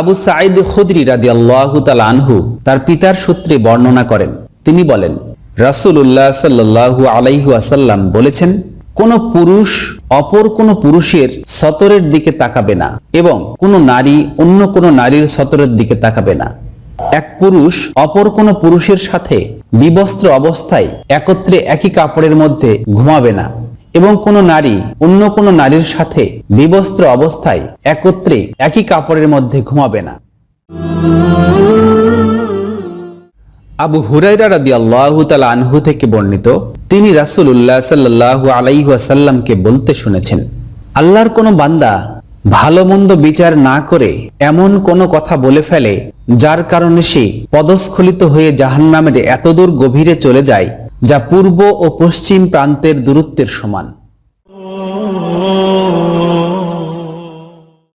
আবু সাঈদ খুদরি রাদি আল্লাহু আনহু তার পিতার সূত্রে বর্ণনা করেন। তিনি বলেন, রাসূলুল্লাহ সাল্লাল্লাহু আলাইহি আসাল্লাম বলেছেন, কোন পুরুষ অপর কোন পুরুষের সতরের দিকে তাকাবে না এবং কোন নারী অন্য কোন নারীর সতরের দিকে তাকাবে না। এক পুরুষ অপর কোন পুরুষের সাথে বিবস্ত্র অবস্থায় একত্রে একই কাপড়ের মধ্যে ঘুমাবে না। এবং কোন নারী অন্য কোনো নারীর সাথে বিবস্ত্র অবস্থায় একত্রে একই কাপড়ের মধ্যে ঘুমাবে না। আবু হুরাইরা রাদি আল্লাহ আনহু থেকে বর্ণিত, তিনি রাসূলুল্লাহ সাল্লাল্লাহু আলাইহি ওয়াসাল্লামকে বলতে শুনেছেন, আল্লাহর কোন বান্দা ভালো মন্দ বিচার না করে এমন কোন কথা বলে ফেলে, যার কারণে সে পদস্খলিত হয়ে জাহান্নামের এতদূর গভীরে চলে যায় যা পূর্ব ও পশ্চিম প্রান্তের দূরত্বের সমান।